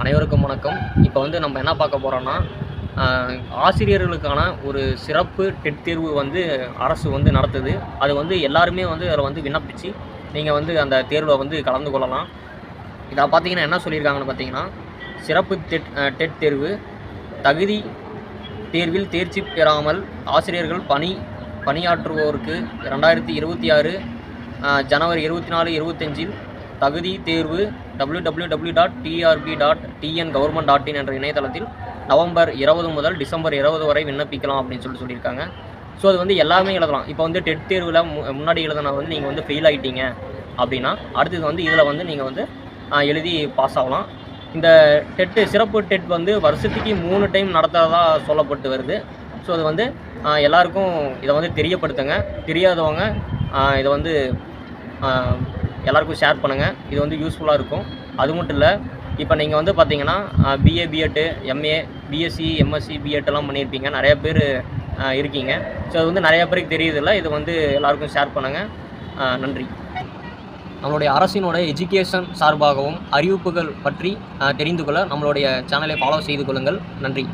அனைவருக்கும் வணக்கம். இப்போ வந்து நம்ம என்ன பார்க்க போகிறோன்னா ஆசிரியர்களுக்கான ஒரு சிறப்பு டெட் தேர்வு வந்து அரசு வந்து நடத்துது. அது வந்து எல்லாருமே வந்து அதில் வந்து விண்ணப்பிச்சு நீங்கள் வந்து அந்த தேர்வில் வந்து கலந்து கொள்ளலாம். இதை பார்த்தீங்கன்னா என்ன சொல்லியிருக்காங்கன்னு பார்த்தீங்கன்னா சிறப்பு டெட் டெட் தேர்வு தகுதி தேர்வில் தேர்ச்சி பெறாமல் ஆசிரியர்கள் பணி பணியாற்றுவோருக்கு ரெண்டாயிரத்தி இருபத்தி ஆறு ஜனவரி இருபத்தி நாலு இருபத்தஞ்சில் தகுதி தேர்வு www.trb.tn dot TRB dot TN government dot in என்ற இணையதளத்தில் நவம்பர் இருபது முதல் டிசம்பர் இருபது வரை விண்ணப்பிக்கலாம் அப்படின்னு சொல்லி சொல்லியிருக்காங்க. ஸோ அது வந்து எல்லாமே எழுதலாம். இப்போ வந்து டெட் தேர்வில் மு முன்னாடி எழுதுனா வந்து நீங்கள் வந்து ஃபெயில் ஆகிட்டீங்க அப்படின்னா அடுத்தது வந்து இதில் வந்து நீங்கள் வந்து எழுதி பாஸ் ஆகலாம். இந்த டெட்டு சிறப்பு டெட் வந்து வருஷத்துக்கு மூணு டைம் நடத்துகிறதா சொல்லப்பட்டு வருது. ஸோ அது வந்து எல்லாருக்கும் இதை வந்து தெரியப்படுத்துங்க. தெரியாதவங்க இதை வந்து எல்லாருக்கும் ஷேர் பண்ணுங்கள் இது வந்து யூஸ்ஃபுல்லாக இருக்கும். அது மட்டும் இல்லை இப்போ நீங்கள் வந்து பார்த்தீங்கன்னா BA BEd MA BSc MSc BEd எல்லாம் பண்ணியிருப்பீங்க நிறைய பேர் இருக்கீங்க. ஸோ அது வந்து நிறையா பேருக்கு தெரியுதில்ல இது வந்து எல்லாருக்கும் ஷேர் பண்ணுங்கள் நன்றி. நம்மளுடைய அரசினோட எஜுகேஷன் சார்பாகவும் அறிவிப்புகள் பற்றி தெரிந்து கொள்ள நம்மளுடைய சேனலை ஃபாலோ செய்து கொள்ளுங்கள். நன்றி.